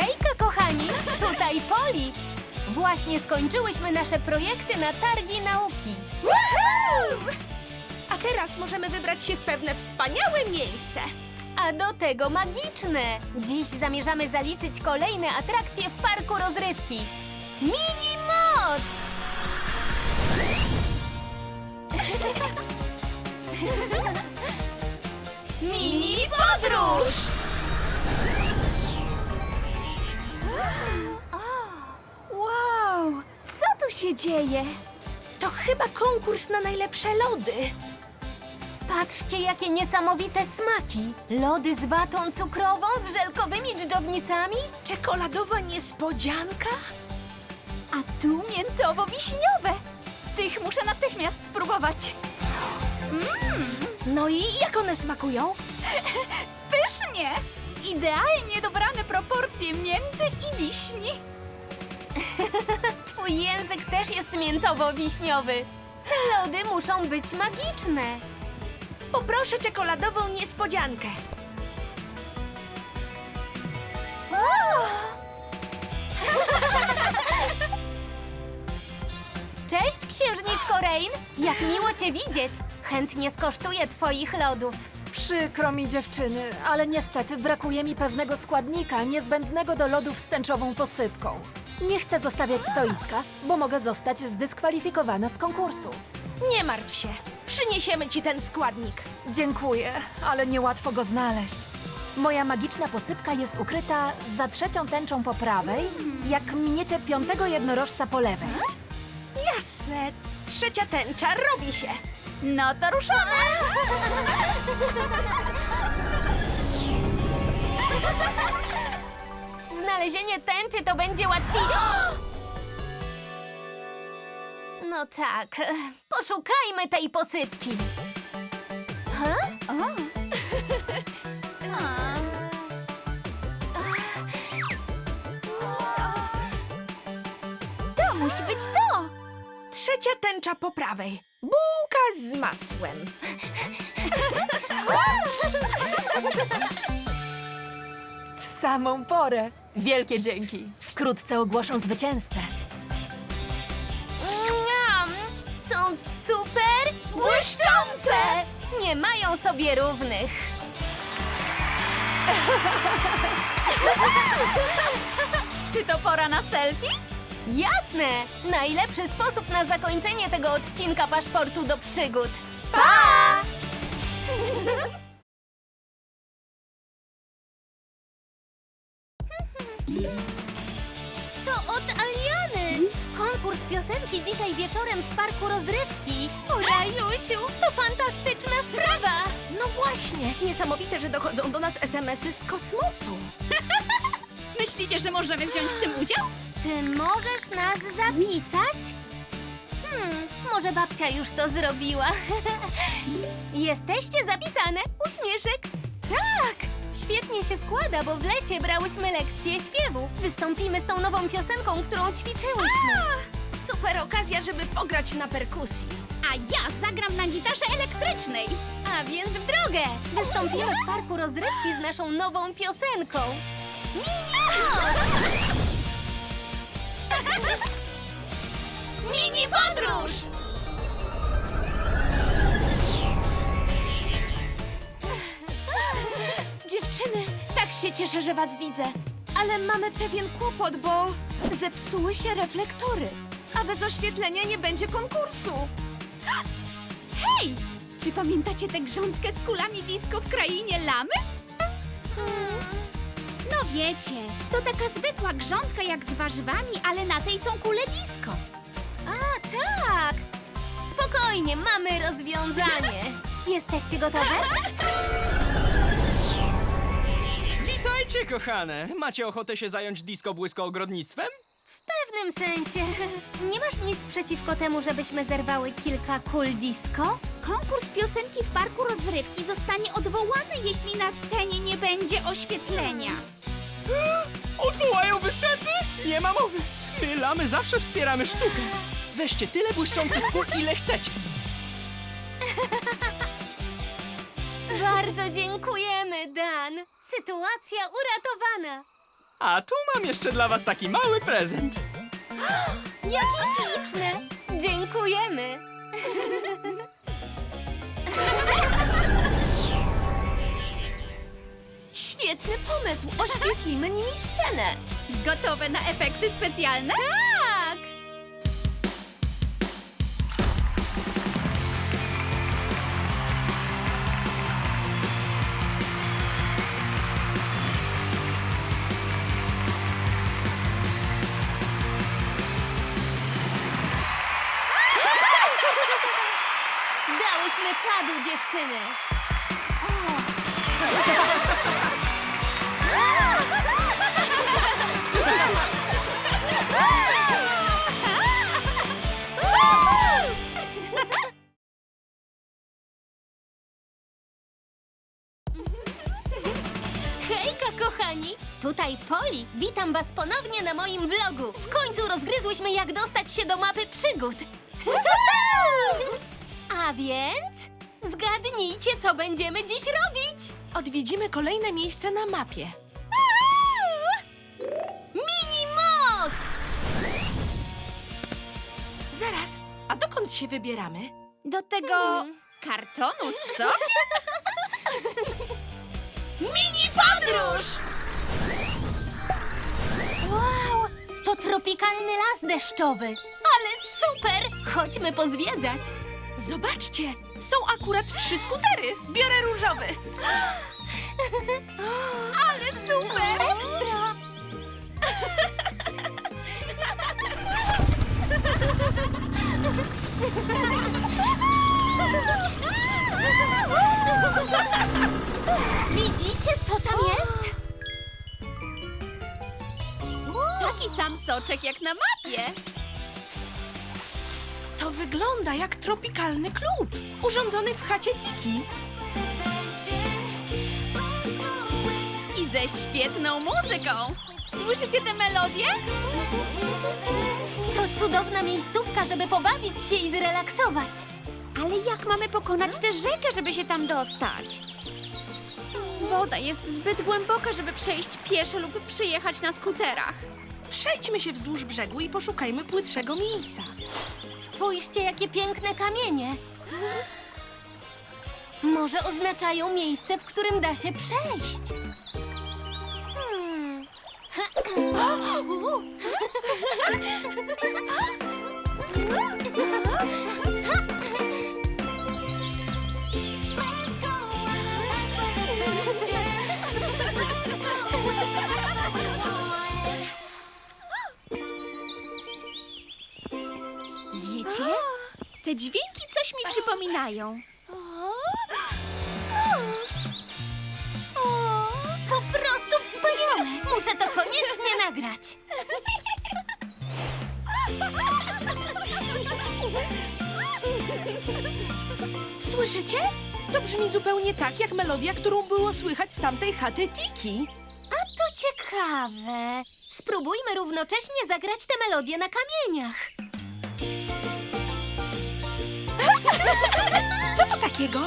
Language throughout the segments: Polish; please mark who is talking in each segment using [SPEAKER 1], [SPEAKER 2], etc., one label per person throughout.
[SPEAKER 1] Hejka, kochani! Tutaj Poli! Właśnie skończyłyśmy nasze projekty na targi nauki.
[SPEAKER 2] A teraz możemy wybrać się w pewne wspaniałe miejsce.
[SPEAKER 1] A do tego magiczne! Dziś zamierzamy zaliczyć kolejne atrakcje w parku rozrywki. Mini Moc! Mini podróż!
[SPEAKER 2] Wow!
[SPEAKER 1] Co tu się dzieje?
[SPEAKER 2] To chyba konkurs na najlepsze lody.
[SPEAKER 1] Patrzcie, jakie niesamowite smaki! Lody z watą cukrową, z żelkowymi dżdżownicami?
[SPEAKER 2] Czekoladowa niespodzianka?
[SPEAKER 3] A tu miętowo-wiśniowe. Tych muszę natychmiast spróbować.
[SPEAKER 2] No i jak one smakują?
[SPEAKER 3] Pysznie! Idealnie dobrane proporcje mięty i wiśni.
[SPEAKER 1] Twój język też jest miętowo-wiśniowy. Te lody muszą być magiczne.
[SPEAKER 2] Poproszę czekoladową niespodziankę.
[SPEAKER 1] Cześć, księżniczko Rain! Jak miło cię widzieć! Chętnie skosztuję twoich lodów.
[SPEAKER 4] Przykro mi dziewczyny, ale niestety brakuje mi pewnego składnika niezbędnego do lodów z tęczową posypką. Nie chcę zostawiać stoiska, bo mogę zostać zdyskwalifikowana z konkursu.
[SPEAKER 2] Nie martw się. Przyniesiemy ci ten składnik.
[SPEAKER 4] Dziękuję, ale niełatwo go znaleźć. Moja magiczna posypka jest ukryta za trzecią tęczą po prawej, jak miniecie piątego jednorożca po lewej.
[SPEAKER 2] Jasne. Trzecia tęcza robi się.
[SPEAKER 3] No to ruszamy!
[SPEAKER 1] Znalezienie tęczy to będzie łatwiej. No tak, poszukajmy tej posypki. Ha?
[SPEAKER 3] To musi być to!
[SPEAKER 2] Trzecia tęcza po prawej. Bułka z masłem.
[SPEAKER 4] W samą porę. Wielkie dzięki. Wkrótce ogłoszą zwycięzcę.
[SPEAKER 1] Miam! Są super błyszczące! Nie mają sobie równych.
[SPEAKER 3] Czy to pora na selfie?
[SPEAKER 1] Jasne! Najlepszy sposób na zakończenie tego odcinka paszportu do przygód.
[SPEAKER 3] Pa!
[SPEAKER 1] To od Aliany! Konkurs piosenki dzisiaj wieczorem w parku rozrywki. Ura, Jusiu, to fantastyczna sprawa!
[SPEAKER 2] No właśnie. Niesamowite, że dochodzą do nas SMS-y z kosmosu.
[SPEAKER 3] Myślicie, że możemy wziąć w tym udział?
[SPEAKER 1] Czy możesz nas zapisać? Hmm, może babcia już to zrobiła. Jesteście zapisane? Uśmieszek? Tak! Świetnie się składa, bo w lecie brałyśmy lekcje śpiewu. Wystąpimy z tą nową piosenką, którą ćwiczyłyśmy.
[SPEAKER 2] Super okazja, żeby pograć na perkusji.
[SPEAKER 3] A ja zagram na gitarze elektrycznej.
[SPEAKER 1] A więc w drogę! Wystąpimy w parku rozrywki z naszą nową piosenką. Mini podróż!
[SPEAKER 5] Dziewczyny, tak się cieszę, że was widzę. Ale mamy pewien kłopot, bo zepsuły się reflektory. A bez oświetlenia nie będzie konkursu.
[SPEAKER 3] Hej! Czy pamiętacie tę grządkę z kulami disco w krainie lamy? Wiecie, to taka zwykła grządka jak z warzywami, ale na tej są kule disco.
[SPEAKER 1] A, tak! Spokojnie, mamy rozwiązanie. Jesteście gotowe?
[SPEAKER 6] Witajcie, kochane! Macie ochotę się zająć disco błyskoogrodnictwem?
[SPEAKER 1] W pewnym sensie. Nie masz nic przeciwko temu, żebyśmy zerwały kilka kul disco?
[SPEAKER 3] Konkurs piosenki w parku rozrywki zostanie odwołany, jeśli na scenie nie będzie oświetlenia.
[SPEAKER 6] Odwołają występy? Nie ma mowy! My, lamy, zawsze wspieramy sztukę. Weźcie tyle błyszczących kul, ile chcecie.
[SPEAKER 1] Bardzo dziękujemy, Dan. Sytuacja uratowana.
[SPEAKER 6] A tu mam jeszcze dla was taki mały prezent.
[SPEAKER 1] Jakie śliczne! Dziękujemy!
[SPEAKER 5] Świetny pomysł! Oświetlimy nimi scenę!
[SPEAKER 3] Gotowe na efekty specjalne?
[SPEAKER 1] Tak! Dałyśmy czadu, dziewczyny! Poli. Witam was ponownie na moim vlogu. W końcu rozgryzłyśmy, jak dostać się do mapy przygód. A więc... Zgadnijcie, co będziemy dziś robić!
[SPEAKER 2] Odwiedzimy kolejne miejsce na mapie.
[SPEAKER 1] Mini moc!
[SPEAKER 2] Zaraz, a dokąd się wybieramy?
[SPEAKER 3] Do tego kartonu z sokiem?
[SPEAKER 1] Mini podróż! Tropikalny las deszczowy. Ale super! Chodźmy pozwiedzać.
[SPEAKER 2] Zobaczcie, są akurat trzy skutery. Biorę różowy. tropikalny klub, urządzony w chacie Tiki.
[SPEAKER 3] I ze świetną muzyką. Słyszycie tę melodię?
[SPEAKER 1] To cudowna miejscówka, żeby pobawić się i zrelaksować.
[SPEAKER 3] Ale jak mamy pokonać tę rzekę, żeby się tam dostać? Woda jest zbyt głęboka, żeby przejść pieszo lub przyjechać na skuterach.
[SPEAKER 2] Przejdźmy się wzdłuż brzegu i poszukajmy płytszego miejsca.
[SPEAKER 1] Spójrzcie, jakie piękne kamienie. Może oznaczają miejsce, w którym da się przejść. Hmm.
[SPEAKER 3] dźwięki coś mi przypominają.
[SPEAKER 1] Po prostu wspaniałe! Muszę to koniecznie nagrać.
[SPEAKER 2] Słyszycie? To brzmi zupełnie tak, jak melodia, którą było słychać z tamtej chaty Tiki.
[SPEAKER 1] A to ciekawe. Spróbujmy równocześnie zagrać tę melodię na kamieniach.
[SPEAKER 2] Co to takiego?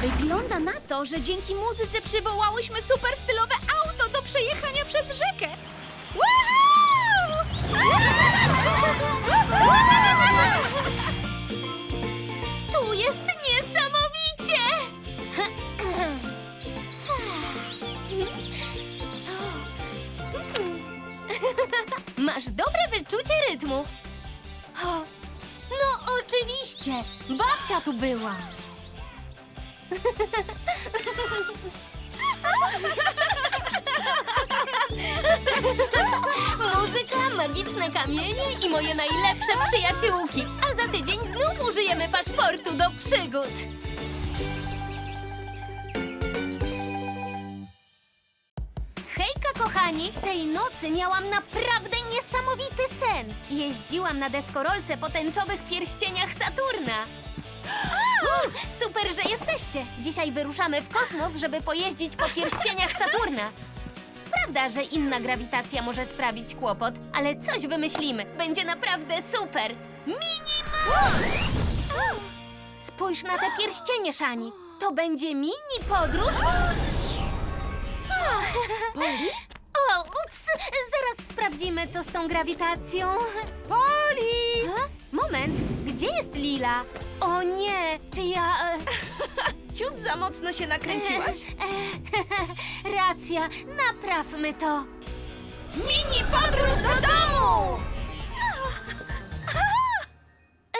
[SPEAKER 3] Wygląda na to, że dzięki muzyce przywołałyśmy super stylowe auto do przejechania przez rzekę.
[SPEAKER 1] Tu jest niesamowicie! Masz dobre wyczucie rytmu. Oczywiście, babcia tu była. Muzyka, magiczne kamienie i moje najlepsze przyjaciółki. A za tydzień znów użyjemy paszportu do przygód. Tej nocy miałam naprawdę niesamowity sen. Jeździłam na deskorolce po tęczowych pierścieniach Saturna. Super, że jesteście! Dzisiaj wyruszamy w kosmos, żeby pojeździć po pierścieniach Saturna. Prawda, że inna grawitacja może sprawić kłopot, ale coś wymyślimy. Będzie naprawdę super! Mini moc! Spójrz na te pierścienie, Szani. To będzie mini podróż.
[SPEAKER 2] Poli?
[SPEAKER 1] O, ups! Zaraz sprawdzimy, co z tą grawitacją.
[SPEAKER 2] Poli!
[SPEAKER 1] E? Moment, gdzie jest Lila? O nie, czy ja... E,
[SPEAKER 2] Ciut za mocno się nakręciłaś.
[SPEAKER 1] e, racja, naprawmy to.
[SPEAKER 2] Mini podróż do domu!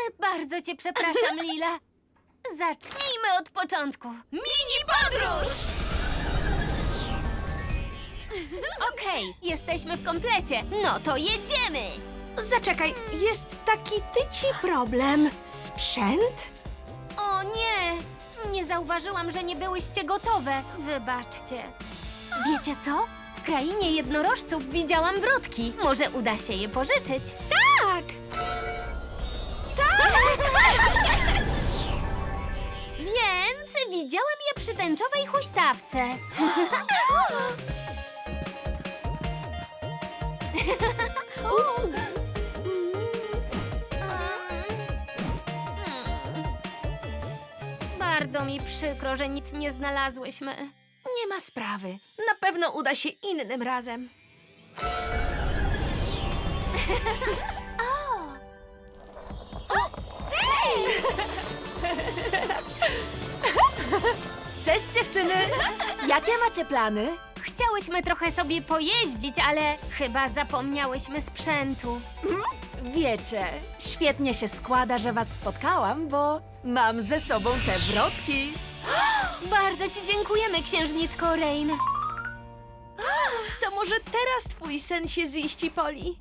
[SPEAKER 1] E, bardzo cię przepraszam, Lila. Zacznijmy od początku.
[SPEAKER 2] Mini podróż!
[SPEAKER 1] Okej, jesteśmy w komplecie. No to jedziemy!
[SPEAKER 2] Zaczekaj, jest taki tyci problem. Sprzęt?
[SPEAKER 1] O nie! Nie zauważyłam, że nie byłyście gotowe. Wybaczcie. Wiecie co? W krainie jednorożców widziałam wrotki. Może uda się je pożyczyć.
[SPEAKER 3] Tak!
[SPEAKER 1] Więc widziałam je przy tęczowej huśtawce. Bardzo mi przykro, że nic nie znalazłyśmy.
[SPEAKER 2] Nie ma sprawy. Na pewno uda się innym razem.
[SPEAKER 4] Cześć dziewczyny! Jakie macie plany?
[SPEAKER 1] Chciałyśmy trochę sobie pojeździć, ale chyba zapomniałyśmy sprzętu.
[SPEAKER 4] Wiecie, świetnie się składa, że was spotkałam, bo mam ze sobą te wrotki.
[SPEAKER 1] Bardzo ci dziękujemy, księżniczko Rain.
[SPEAKER 2] To może teraz twój sen się ziści, Poli?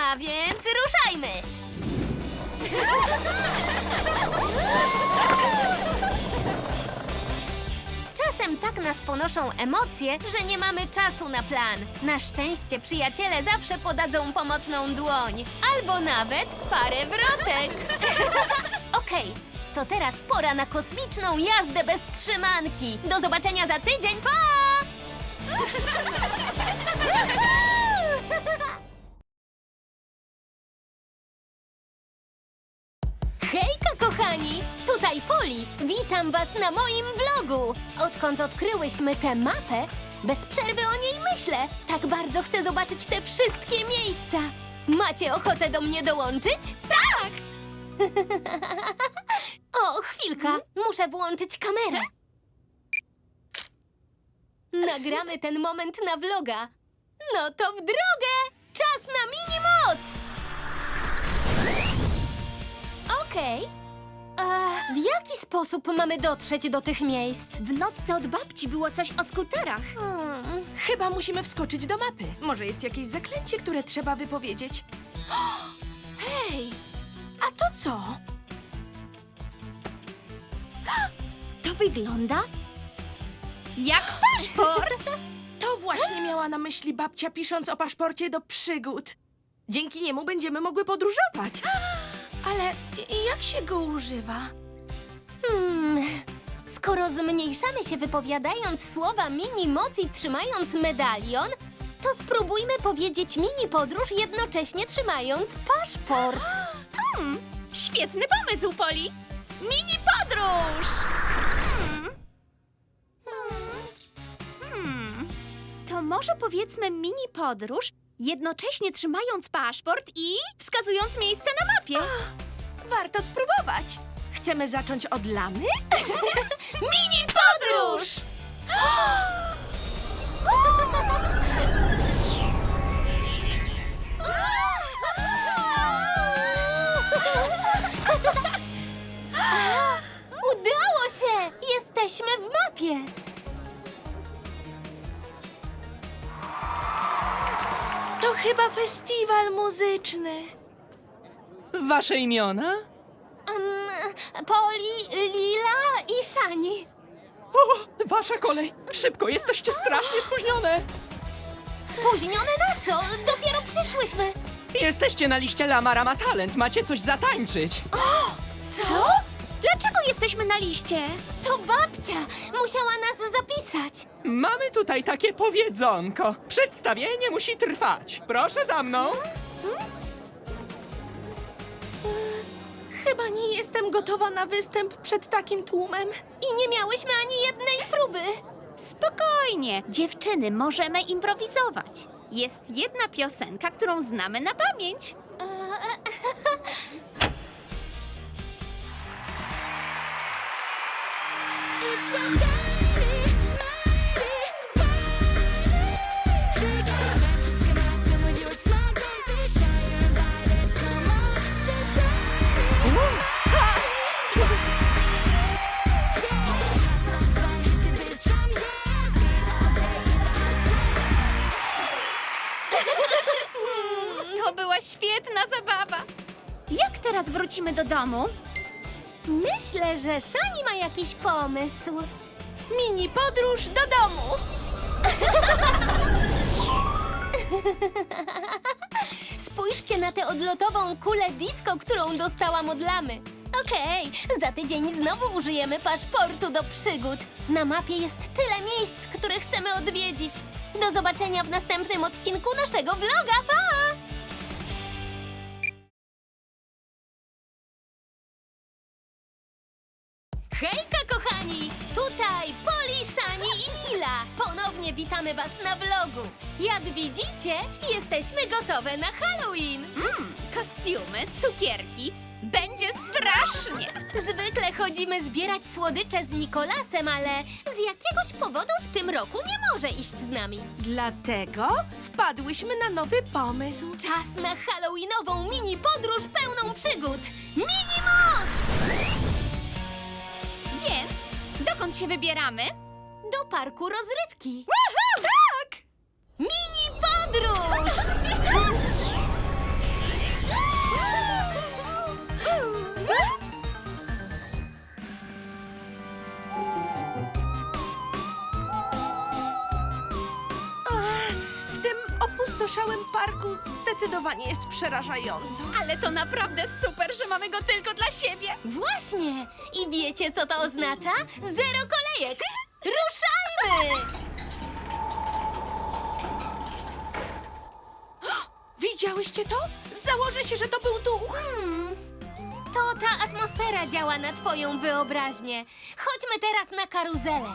[SPEAKER 1] A więc ruszajmy! Czasem tak nas ponoszą emocje, że nie mamy czasu na plan. Na szczęście przyjaciele zawsze podadzą pomocną dłoń, albo nawet parę wrotek. Okej, to teraz pora na kosmiczną jazdę bez trzymanki. Do zobaczenia za tydzień, pa! kochani! Tutaj Poli. Witam was na moim vlogu. Odkąd odkryłyśmy tę mapę, bez przerwy o niej myślę. Tak bardzo chcę zobaczyć te wszystkie miejsca. Macie ochotę do mnie dołączyć? Tak! o, chwilka. Muszę włączyć kamerę. Nagramy ten moment na vloga. No to w drogę! Czas na mini moc! W jaki sposób mamy dotrzeć do tych miejsc?
[SPEAKER 3] W nocce od babci było coś o skuterach.
[SPEAKER 1] Hmm.
[SPEAKER 2] Chyba musimy wskoczyć do mapy. Może jest jakieś zaklęcie, które trzeba wypowiedzieć. Hej! A to co?
[SPEAKER 3] To wygląda jak paszport.
[SPEAKER 2] To właśnie miała na myśli babcia, pisząc o paszporcie do przygód. Dzięki niemu będziemy mogły podróżować. Ale jak się go używa?
[SPEAKER 1] Hmm. Skoro zmniejszamy się wypowiadając słowa mini moc i trzymając medalion, to spróbujmy powiedzieć mini podróż jednocześnie trzymając paszport.
[SPEAKER 3] Świetny pomysł, Poli. Mini podróż! Hmm. To może powiedzmy mini podróż, jednocześnie trzymając paszport i wskazując miejsce na mapie.
[SPEAKER 2] Warto spróbować. Chcemy zacząć od lamy?
[SPEAKER 1] Mini podróż! Udało się! Jesteśmy w mapie!
[SPEAKER 2] To chyba festiwal muzyczny.
[SPEAKER 6] Wasze imiona?
[SPEAKER 1] Poli, Lila i Shani.
[SPEAKER 6] O, wasza kolej! Szybko, jesteście strasznie spóźnione!
[SPEAKER 1] Spóźnione na co? Dopiero przyszłyśmy.
[SPEAKER 6] Jesteście na liście Lamara ma talent, macie coś zatańczyć.
[SPEAKER 3] Co? Dlaczego jesteśmy na liście?
[SPEAKER 1] To babcia musiała nas zapisać.
[SPEAKER 6] Mamy tutaj takie powiedzonko. Przedstawienie musi trwać. Proszę za mną.
[SPEAKER 2] Chyba nie jestem gotowa na występ przed takim tłumem.
[SPEAKER 1] I nie miałyśmy ani jednej próby.
[SPEAKER 3] Spokojnie, dziewczyny, możemy improwizować. Jest jedna piosenka, którą znamy na pamięć. To domu?
[SPEAKER 1] Myślę, że Szani ma jakiś pomysł.
[SPEAKER 2] Mini podróż do domu!
[SPEAKER 1] Spójrzcie na tę odlotową kulę disco, którą dostałam od lamy. Okej, za tydzień znowu użyjemy paszportu do przygód. Na mapie jest tyle miejsc, które chcemy odwiedzić. Do zobaczenia w następnym odcinku naszego vloga. Pa! Ponownie witamy Was na vlogu. Jak widzicie, jesteśmy gotowe na Halloween.
[SPEAKER 3] Mm, kostiumy, cukierki. Będzie strasznie.
[SPEAKER 1] Zwykle chodzimy zbierać słodycze z Nikolasem, ale z jakiegoś powodu w tym roku nie może iść z nami.
[SPEAKER 2] Dlatego wpadłyśmy na nowy pomysł.
[SPEAKER 1] Czas na halloweenową mini podróż pełną przygód. Mini moc!
[SPEAKER 3] Więc dokąd się wybieramy?
[SPEAKER 1] Do parku rozrywki. Tak! Mini podróż!
[SPEAKER 2] W tym opustoszałym parku zdecydowanie jest przerażająco.
[SPEAKER 3] Ale to naprawdę super, że mamy go tylko dla siebie.
[SPEAKER 1] Właśnie! I wiecie, co to oznacza? Zero kolejek! Ruszajmy!
[SPEAKER 2] Widziałyście to? Założę się, że to był duch.
[SPEAKER 1] Hmm, to ta atmosfera działa na twoją wyobraźnię. Chodźmy teraz na karuzelę.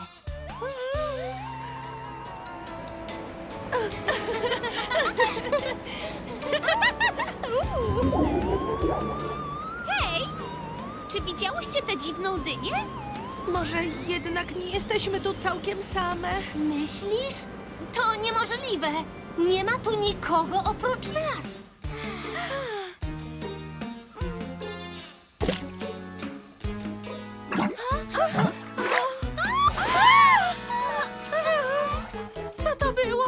[SPEAKER 3] Hej! Czy widziałyście tę dziwną dynię?
[SPEAKER 2] Może jednak nie jesteśmy tu całkiem same.
[SPEAKER 1] Myślisz? To niemożliwe. Nie ma tu nikogo oprócz nas.
[SPEAKER 2] Co to było?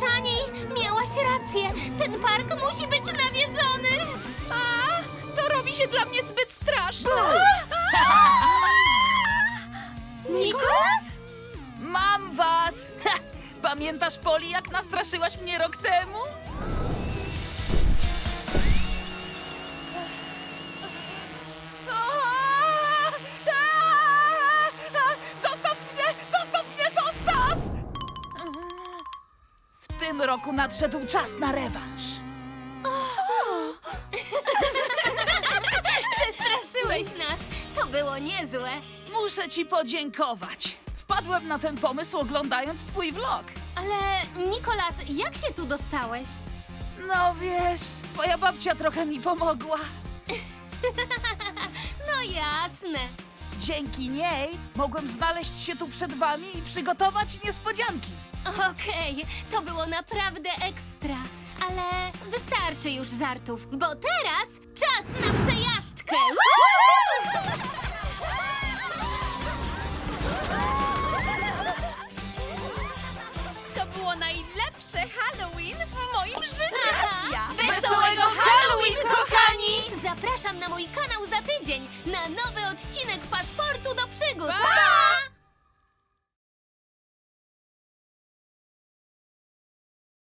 [SPEAKER 1] Szani, miałaś rację. Ten park musi być nawiedzony.
[SPEAKER 3] A, to robi się dla mnie zbyt straszne.
[SPEAKER 2] Nikolas?
[SPEAKER 7] Mam was! Ha! Pamiętasz, Poli, jak nastraszyłaś mnie rok temu? Zostaw mnie! Zostaw mnie! Zostaw! W tym roku nadszedł czas na rewanż.
[SPEAKER 1] Przestraszyłeś nas. To było niezłe.
[SPEAKER 7] Muszę ci podziękować. Wpadłem na ten pomysł oglądając twój vlog.
[SPEAKER 1] Ale Nikolas, jak się tu dostałeś?
[SPEAKER 7] No wiesz, twoja babcia trochę mi pomogła.
[SPEAKER 1] No jasne.
[SPEAKER 7] Dzięki niej mogłem znaleźć się tu przed wami i przygotować niespodzianki.
[SPEAKER 1] Okej, to było naprawdę ekstra. Ale wystarczy już żartów, bo teraz czas na przejażdżkę!
[SPEAKER 3] moim życiu.
[SPEAKER 1] Racja.
[SPEAKER 7] Wesołego Halloween, kochani!
[SPEAKER 1] Zapraszam na mój kanał za tydzień na nowy odcinek Paszportu do Przygód. Pa!